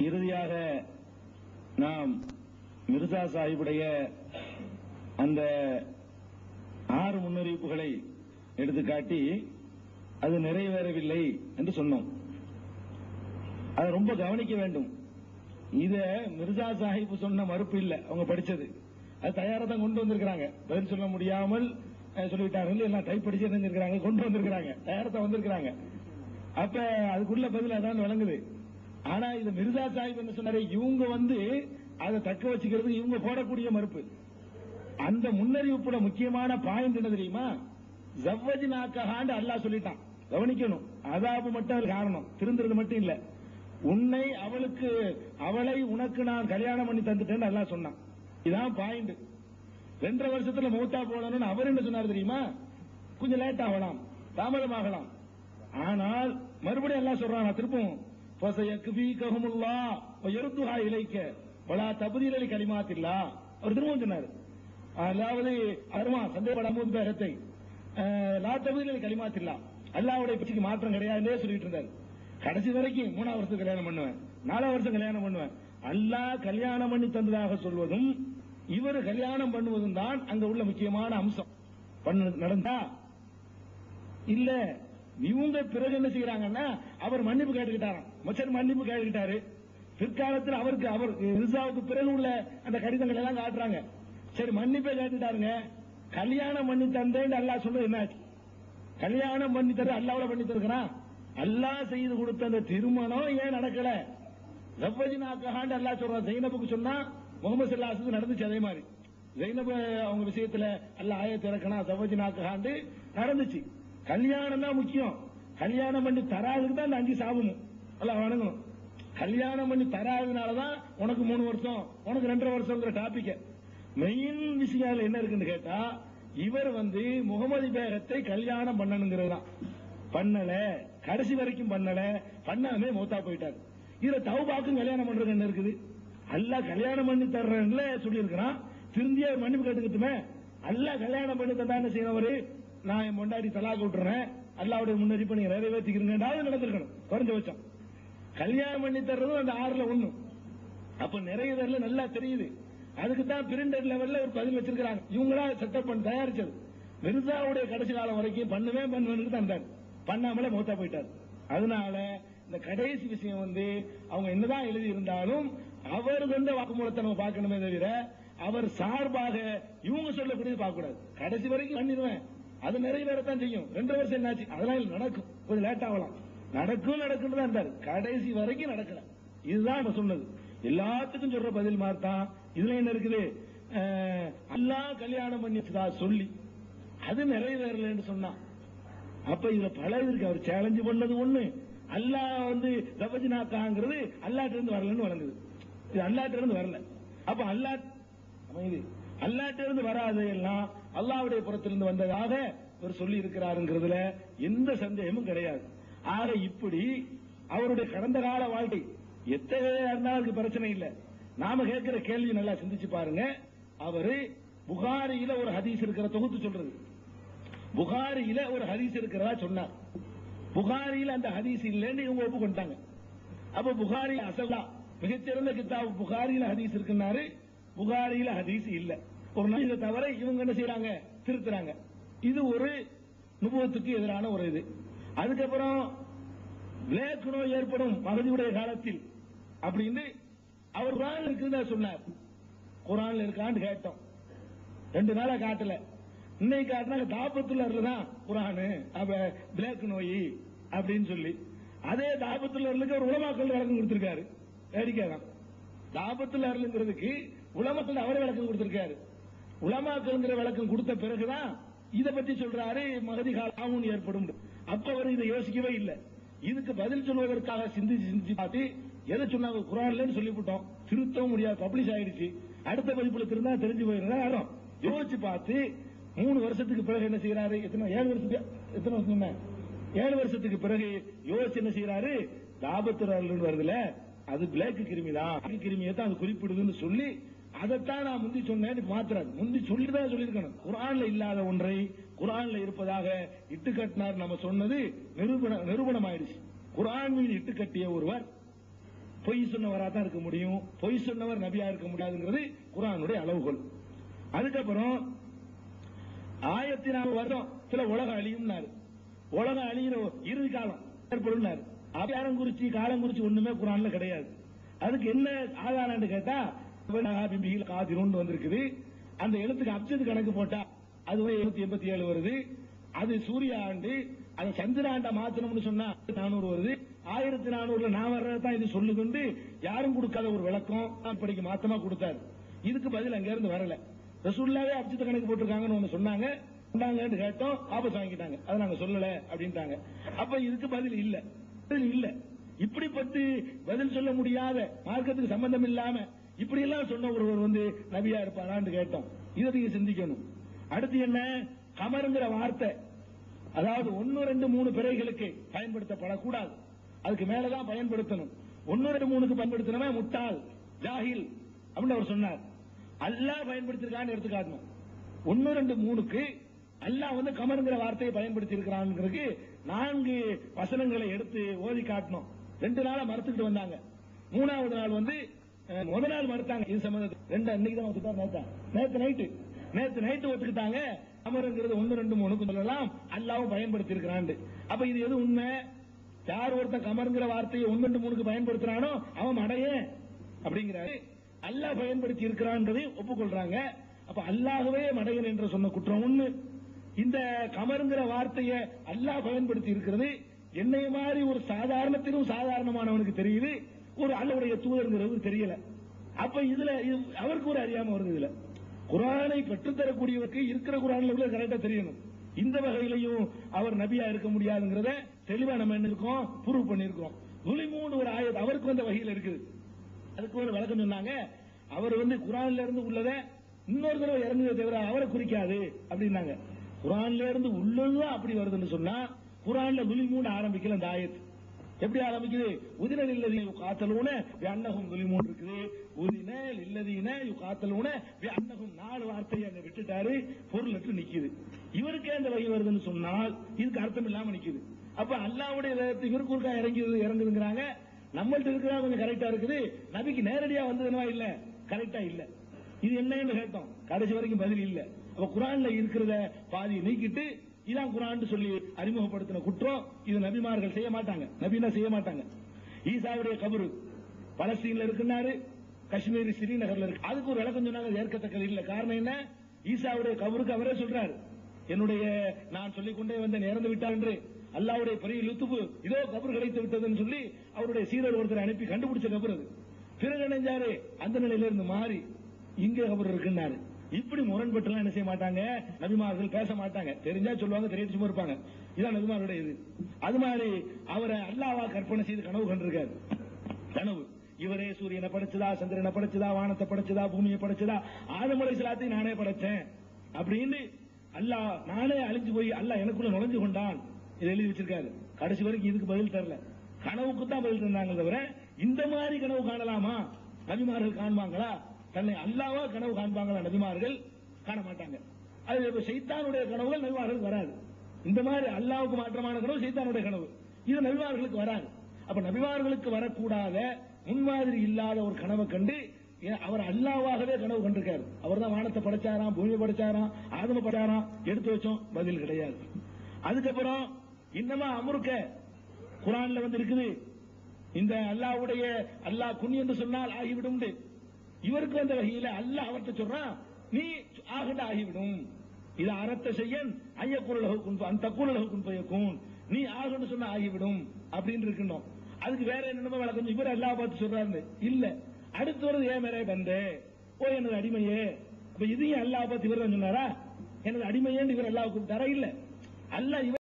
இறுதியாக நாம் மிர்சா சாஹிபுடைய அந்த ஆறு முன்னறிவிப்புகளை எடுத்துக்காட்டி அது நிறைவேறவில்லை என்று சொன்னோம். அதை ரொம்ப கவனிக்க வேண்டும். இத மிர்சா சாஹிப் சொன்ன மறுப்பு இல்லை. அவங்க படிச்சது. அது தயாரா தான் கொண்டு வந்திருக்கிறாங்க. பதில் சொல்ல முடியாமல் அஹ், சொல்லிவிட்டார்கள். எல்லாம் டைப் படிச்சு இருந்திருக்காங்க கொண்டு வந்திருக்கிறாங்க. தயாரத்தை வந்திருக்கிறாங்க. அப்ப அதுக்குள்ள பதில் அதான் விளங்குது ஆனா இது மிர்சா சாஹிப் என்ன சொன்னாரு இவங்க வந்து அதை தக்க வச்சுக்கிறது இவங்க போடக்கூடிய மறுப்பு. அந்த முன்னறிவிப்புல முக்கியமான பாயிண்ட் என்ன தெரியுமா? ஜவ்வஜி நாக்கஹாண்டு அல்லாஹ் சொல்லிட்டான். கவனிக்கணும். அதாபு மட்டும் அது காரணம். திருந்துறது மட்டும் இல்ல. உன்னை அவளுக்கு அவளை உனக்கு நான் கல்யாணம் பண்ணி தந்துட்டேன்னு அல்லாஹ் சொன்னான். இதான் பாயிண்ட் ரெண்டரை வருஷத்துல மூத்தா போடணும்னு அவர் என்ன சொன்னார் தெரியுமா? கொஞ்சம் லேட் ஆகலாம். தாமதமாகலாம். ஆனால் மறுபடியும் எல்லாம் சொல்றான் திருப்பவும் கஹமுல்லா எருத்துஹா இலைக்க வலா தபுதீலி கலிமாத்தில்லா அவர் திரும்பவும் சொன்னார். அதாவது அருமா சந்தேகப்படாம பேகத்தை லா தபுதீலி கலிமாத்தில்லா அல்லாவுடைய பிச்சுக்கு மாற்றம் கிடையாதுன்னே சொல்லிட்டு இருந்தார். கடைசி வரைக்கும் மூணாவது வருஷம் கல்யாணம் பண்ணுவேன். நாலாவது வருஷம் கல்யாணம் பண்ணுவேன். அல்லாஹ் கல்யாணம் பண்ணி தந்ததாக சொல்வதும் இவர் கல்யாணம் பண்ணுவதும் தான் அங்க உள்ள முக்கியமான அம்சம். பண்ண நடந்தா? இல்ல இவங்க பிறகு என்ன செய்யறாங்கன்னா அவர் மன்னிப்பு கேட்டுக்கிட்டாராம். மச்சர் மன்னிப்பு கேட்டுக்கிட்டாரு. பிற்காலத்தில் அவருக்கு அவர் ரிசாவுக்கு பிறகு உள்ள அந்த கடிதங்கள் எல்லாம் காட்டுறாங்க. சரி மன்னிப்பை கேட்டுட்டாருங்க கல்யாணம் பண்ணி தந்தேன் அல்லாஹ் சொன்னது என்னாச்சு? கல்யாணம் பண்ணி தர அல்லாவோட பண்ணி தருக்கிறான் அல்லாஹ் செய்து கொடுத்த அந்த திருமணம் ஏன் நடக்கல? ரப்பஜி நாக்கஹாண்டு அல்லாஹ் சொல்றான் ஜெயினபுக்கு சொன்னா முகமது சல்லாசுக்கு நடந்துச்சு அதே மாதிரி. ஜெயினபு அவங்க விஷயத்துல அல்ல ஆய திறக்கணும் சவஜி நாக்கஹாண்டு நடந்துச்சு. கல்யாணம் தான் முக்கியம். கல்யாணம் பண்ணி தராதுக்கு தான் அந்த அஞ்சு சாபமும். நல்லா வணங்கணும். கல்யாணம் பண்ணி தராதனாலதான் உனக்கு மூணு வருஷம் உனக்கு ரெண்டரை வருஷம்ங்கிற டாபிக் மெயின் விஷயம் என்ன இருக்குன்னு கேட்டா இவர் வந்து முகமது பேகத்தை கல்யாணம் பண்ணணுங்கிறது தான். பண்ணல. கடைசி வரைக்கும் பண்ணல. பண்ணாமே மூத்தா போயிட்டாரு. இதுல தௌபாக்கும் கல்யாணம் பண்றது என்ன இருக்குது? அல்லா கல்யாணம் பண்ணி தர்றேன்ல சொல்லியிருக்கிறான். திருந்திய மன்னிப்பு கேட்டுக்கிட்டுமே. அல்ல கல்யாணம் பண்ணி தந்தா என்ன செய்யறவரு நான் என் பொண்டாடி தலாக்கு விட்டுறேன். அல்லாவுடைய முன்னறிப்பு நீங்க நிறைவேற்றிக்கிறீங்கன்றாவது நடந்திருக்கணும். குறைஞ்சபட்சம் கல்யாணம் பண்ணி தர்றதும் அந்த ஆறுல ஒண்ணு. அப்ப நிறைவேறல நல்லா தெரியுது. அதுக்கு தான் பிரிண்டர் லெவல்ல ஒரு பதில் வச்சிருக்காங்க இவங்களா செட்டப் பண்ணி தயாரிச்சது. மிர்சாவுடைய கடைசி காலம் வரைக்கும் பண்ணுவேன் பண்ணுவேன்னு தான் இருந்தாரு. பண்ணாமலே மூத்தா போயிட்டாரு. அதனால இந்த கடைசி விஷயம் வந்து அவங்க என்னதான் எழுதி இருந்தாலும் அவர் வந்த வாக்குமூலத்தை நம்ம பார்க்கணுமே தவிர அவர் சார்பாக இவங்க சொல்லக்கூடியது பார்க்கக்கூடாது. கடைசி வரைக்கும் பண்ணிடுவேன். அது நிறைவேறத்தான் செய்யும். ரெண்டு வருஷம் என்னாச்சு? அதெல்லாம் நடக்கும். கொஞ்சம் லேட் ஆகலாம். நடக்கும் நடக்கும் தான் இருந்தாரு. கடைசி வரைக்கும் நடக்கல. இதுதான் இப்ப சொன்னது. எல்லாத்துக்கும் சொல்ற பதில் மாதிரி இதுல என்ன இருக்குது? அஹ், அல்லாஹ் கல்யாணம் பண்ணிச்சதா சொல்லி. அது நிறைவேறலன்னு சொன்னா. அப்ப இதுல பல இருக்கு. அவர் சேலஞ்சு பண்ணது ஒண்ணு. அல்லாஹ் வந்து ரபஜினாக்காங்கிறது அல்லாட்ட இருந்து வரலன்னு வழங்குது. இது அல்லாட்ட இருந்து வரல. அப்ப அல்லா அமைதி. அல்லாட்ட இருந்து வராது எல்லாம் அல்லாவுடைய புறத்திலிருந்து வந்ததாக இவர் சொல்லி இருக்கிறாருங்கிறதுல எந்த சந்தேகமும் கிடையாது. ஆக இப்படி அவருடைய கடந்த கால வாழ்க்கை எத்தகைய இருந்தாலும் அதுக்கு பிரச்சனை இல்லை. நாம கேட்கிற கேள்வி நல்லா சிந்திச்சு பாருங்க. அவரு புகாரியில ஒரு ஹதீஸ் இருக்கிற தொகுத்து சொல்றது. புகாரியில ஒரு ஹதீஸ் இருக்கிறதா சொன்னார். புகாரியில அந்த ஹதீஸ் இல்லைன்னு இவங்க ஒப்புக்கொண்டாங்க. அப்ப புகாரி அசல்லா மிகச்சிறந்த கித்தா புகாரியில ஹதீஸ் இருக்குன்னாரு. புகாரியில ஹதீஸ் இல்ல. ஒரு இந்த தவறை இவங்க என்ன செய்யறாங்க திருத்துறாங்க. இது ஒரு நுபவத்துக்கு எதிரான ஒரு இது. அதுக்கப்புறம் விளையாட்டு நோய் ஏற்படும் மகதியுடைய காலத்தில் அப்படின்னு அவர் குரான் இருக்குதா சொன்னார். குரான்ல இருக்கான்னு கேட்டோம். ரெண்டு நாளா காட்டல. இன்னைக்கு காட்டினாங்க தாபத்துள்ளர்ல தான் குரானு அப்ப பிளேக் நோய் அப்படின்னு சொல்லி. அதே தாபத்துள்ளர்களுக்கு ஒரு உலமாக்கள் விளக்கம் கொடுத்திருக்காரு. வேடிக்கை தான். தாபத்துல அருளுங்கிறதுக்கு உலமக்கள் அவர் விளக்கம் கொடுத்திருக்காரு. உலமாக்கள்ங்கிற விளக்கம் கொடுத்த பிறகுதான் இதை பத்தி சொல்றாரு மகதி காலாவும் ஏற்படும். அப்ப அவர் இதை யோசிக்கவே இல்லை. இதுக்கு பதில் சொல்வதற்காக சிந்திச்சு சிந்திச்சு பார்த்து எதை சொன்னாங்க? குரான்லன்னு சொல்லிவிட்டோம். திருத்தவும் முடியாது பப்ளிஷ் ஆயிடுச்சு. அடுத்த பதிப்புல திருந்தா தெரிஞ்சு போயிருந்தா யாரும் யோசிச்சு பார்த்து மூணு வருஷத்துக்கு பிறகு என்ன செய்யறாரு எத்தனை ஏழு வருஷத்துக்கு எத்தனை வருஷம் என்ன? ஏழு வருஷத்துக்கு பிறகு யோசிச்சு என்ன செய்யறாரு தாபத்துறாருன்னு வருதுல அது பிளாக் கிருமி தான் கிருமியை தான் அது குறிப்பிடுதுன்னு சொல்லி அதைத்தான் நான் முந்தி சொன்னேன் மாத்திராது முந்தி சொல்லிதான் சொல்லியிருக்கணும். குரான்ல இல்லாத ஒன்றை குரான்ல இருப்பதாக இட்டு கட்டினார் நம்ம சொன்னது நிரூபணம் ஆயிடுச்சு குரான் மீது இட்டு கட்டிய ஒருவர் பொய் சொன்னவரா தான் இருக்க முடியும். பொய் சொன்னவர் நபியா இருக்க முடியாதுங்கிறது குரானுடைய அளவுகோல். அதுக்கப்புறம் ஆயிரத்தி நாலு வருடம் சில உலகம் அழியும்னாரு. உலகம் அழியிற இறுதி காலம் ஏற்படும் அபியாரம் குறிச்சி காலம் குறிச்சி ஒண்ணுமே குரான்ல கிடையாது. அதுக்கு என்ன ஆதாரம்னு கேட்டா காதிரும் வந்திருக்குது. அந்த எழுத்துக்கு அப்சத்து கணக்கு போட்டா அது எழுநூத்தி எண்பத்தி ஏழு வருது. அது சூரிய ஆண்டு அது சந்திர ஆண்டா மாத்தணும்னு சொன்னா நானூறு வருது. ஆயிரத்தி நானூறுல நான் வர்றதான் இது சொல்லுதுண்டு. யாரும் கொடுக்காத ஒரு விளக்கம். அப்படிக்கு மாத்தமா கொடுத்தாரு. இதுக்கு பதில் அங்க இருந்து வரல. ரசூல்லாவே அப்சத்து கணக்கு போட்டிருக்காங்கன்னு ஒண்ணு சொன்னாங்க. சொன்னாங்கன்னு கேட்டோம் ஆபஸ் வாங்கிட்டாங்க. அதை நாங்க சொல்லல அப்படின்ட்டாங்க. அப்ப இதுக்கு பதில் இல்ல. பதில் இல்ல. இப்படிப்பட்டு பதில் சொல்ல முடியாத மார்க்கத்துக்கு சம்பந்தம் இல்லாம இப்படி எல்லாம் சொன்ன ஒருவர் வந்து நபியா இருப்பாரான்னு கேட்டோம். இதை நீங்க சிந்திக்கணும். அடுத்து என்ன? கமருங்கிற வார்த்தை. அதாவது ஒன்னு ரெண்டு மூணு பிறைகளுக்கு பயன்படுத்தப்படக்கூடாது. அதுக்கு மேலதான் பயன்படுத்தணும். ஒன்னு ரெண்டு மூணுக்கு பயன்படுத்தினவன் முட்டாள் ஜாஹில் அப்படின்னு அவர் சொன்னார். அல்லாஹ் பயன்படுத்திருக்கான்னு எடுத்துக்காட்டணும். ஒன்னு ரெண்டு மூணுக்கு அல்லாஹ் வந்து கமருங்கிற வார்த்தையை பயன்படுத்தி இருக்கிறாங்கிறதுக்கு நான்கு வசனங்களை எடுத்து ஓதி காட்டணும். ரெண்டு நாளா மறுத்துக்கிட்டு வந்தாங்க. மூணாவது நாள் வந்து முத நாள் மறுத்தாங்க. இது சம்பந்தம் ரெண்டு அன்னைக்கு தான் ஒத்துக்கிட்டா? நேத்தா. நேத்து நைட்டு நேத்து நைட்டு ஒத்துக்கிட்டாங்க. அமருங்கிறது ஒன்னு ரெண்டு மூணுக்கு சொல்லலாம். அல்லாவும் பயன்படுத்தி இருக்கிறான் அப்ப இது எது உண்மை? யார் ஒருத்தன் கமருங்கிற வார்த்தையை ஒன்னு ரெண்டு மூணுக்கு பயன்படுத்துறானோ அவன் அடைய அப்படிங்கிறாரு. அல்லாஹ் பயன்படுத்தி இருக்கிறான்றதை ஒப்புக்கொள்றாங்க. அப்ப அல்லாகவே மடையன் என்று சொன்ன குற்றம் ஒண்ணு. இந்த கமருங்கிற வார்த்தையை அல்லாஹ் பயன்படுத்தி இருக்கிறது என்னை மாதிரி ஒரு சாதாரணத்திலும் சாதாரணமானவனுக்கு தெரியுது. ஒரு அல்லவுடைய தூதருங்கிறது தெரியல. அப்ப இதுல அவருக்கு ஒரு அறியாம வருது இதுல. குரானை பெற்றுத்தரக்கூடியவருக்கு இருக்கிற குரான்ல உள்ள கரெக்டா தெரியணும். இந்த வகையிலையும் அவர் நபியா இருக்க முடியாதுங்கிறத தெளிவா நம்ம என்ன இருக்கோம்? ப்ரூவ் பண்ணிருக்கோம் துலிமூன் ஒரு ஆயத் அவருக்கு அந்த வகையில் இருக்குது. அதுக்கு ஒரு வழக்கம் சொன்னாங்க. அவர் வந்து குரான்ல இருந்து உள்ளத இன்னொரு தடவை இறங்குதே தவிர அவரை குறிக்காது அப்படின்னாங்க. குரான்ல இருந்து உள்ளதுதான் அப்படி வருதுன்னு சொன்னா குரான்ல துலிமூன் ஆரம்பிக்கல அந்த ஆயத்து எப்படி ஆரம்பிக்குது? உதிரல் இல்லதி காத்தலூன அன்னகும் துலிமூன் இருக்குது. உதினல் இல்லதீன காத்தலூன அன்னகும் நாலு வார்த்தையை அங்க விட்டுட்டாரு. பொருளற்று நிக்குது. இவருக்கே அந்த வகை வருதுன்னு சொன்னால் இதுக்கு அர்த்தம் இல்லாம நிக்குது. அப்ப அல்லாவுடைய வேதத்தை இவருக்கு ஒருக்கா இறங்குது இறங்குதுங்கிறாங்க. நம்மள்ட்ட இருக்கிறதா கொஞ்சம் கரெக்டா இருக்குது. நபிக்கு நேரடியா வந்ததுனா இல்ல. கரெக்டா இல்ல. இது என்னன்னு கேட்டோம். கடைசி வரைக்கும் பதில் இல்ல. அப்ப குரான்ல இருக்கிறத பாதி நீக்கிட்டு இதான் குரான் சொல்லி அறிமுகப்படுத்தின குற்றம். இது நபிமார்கள் செய்ய மாட்டாங்க. நபினா செய்ய மாட்டாங்க. ஈசாவுடைய கபரு பலஸ்தீன்ல இருக்குன்னாரு காஷ்மீர் ஸ்ரீநகர்ல இருக்கு. அதுக்கு ஒரு விளக்கம் சொன்னாங்க ஏற்கத்தக்கது இல்ல. காரணம் என்ன? ஈசாவுடைய கபருக்கு அவரே சொல்றாரு. என்னுடைய நான் சொல்லிக் கொண்டே வந்தேன் இறந்து விட்டார் என்று அல்லாவுடைய பெரிய லுத்துப்பு இதோ கபர் கிடைத்து விட்டதுன்னு சொல்லி அவருடைய சீரர் ஒருத்தர் அனுப்பி கண்டுபிடிச்ச கபர் அது. பிறகு நினைஞ்சாரு அந்த நிலையில இருந்து மாறி இங்கே கபர் இருக்குன்னாரு. இப்படி முரண்பட்டுலாம் என்ன செய்ய மாட்டாங்க? நபிமார்கள் பேச மாட்டாங்க. தெரிஞ்சா சொல்லுவாங்க தெரியாது சும்மா இருப்பாங்க. இதான் நபிமாருடைய இது. அது மாதிரி அவரை அல்லாவா கற்பனை செய்து கனவு கண்டிருக்காரு. கனவு. இவரே சூரியனை படைச்சதா சந்திரனை படைச்சதா வானத்தை படைச்சதா பூமியை படைச்சதா? ஆதமலை சிலாத்தையும் நானே படைச்சேன். அப்படின்னு அல்லாஹ் நானே அழிஞ்சு போய் அல்லாஹ் எனக்குள்ள நுழைஞ்சு கொண்டான். இதை எழுதி வச்சிருக்காரு. கடைசி வரைக்கும் இதுக்கு பதில் தரல. கனவுக்கு தான் பதில் தந்தாங்க தவிர இந்த மாதிரி கனவு காணலாமா? நபிமார்கள் காண்பாங்களா? தன்னை அல்லாவா கனவு காண்பாங்களா நபிமார்கள்? காண மாட்டாங்க அது இப்ப சைத்தானுடைய கனவுகள் நபிமார்களுக்கு வராது. இந்த மாதிரி அல்லாவுக்கு மாற்றமான கனவு சைத்தானுடைய கனவு. இது நபிமார்களுக்கு வராது. அப்ப நபிமார்களுக்கு வரக்கூடாத முன்மாதிரி இல்லாத ஒரு கனவை கண்டு ஏன் அவர் அல்லாவாகவே கனவு கண்டிருக்காரு. அவர் தான் வானத்தை படைச்சாராம் பூமியை படைச்சாராம் ஆதம படைச்சாராம் எடுத்து வச்சோம் பதில் கிடையாது. அதுக்கப்புறம் இன்னமா அமுருக்க குரான்ல வந்து இருக்குது. இந்த அல்லாஹ்வுடைய அல்லாஹ் குன் என்று சொன்னால் ஆகிவிடும். இவருக்கு வந்த வகையில அல்ல அவர்கிட்ட சொல்றான் நீ ஆகிட ஆகிவிடும் இது அறத்த செய்யன். ஐயக்குரலகு அந்த குரலகு குன் பயக்கும். நீ ஆகுன்னு சொன்னா ஆகிவிடும். அப்படின்னு இருக்கணும் அதுக்கு வேற என்னமோ வழக்கம். இவர் எல்லா பார்த்து சொல்றாரு இல்ல. அடுத்து வருது ஏன் மேலே பந்தே ஓ எனது அடிமையே. அப்ப இதையும் அல்லா பார்த்து இவர் சொன்னாரா? எனது அடிமையேன்னு இவர் அல்லாஹ் கூப்பிட்டாரா? இல்ல. அல்ல இவர்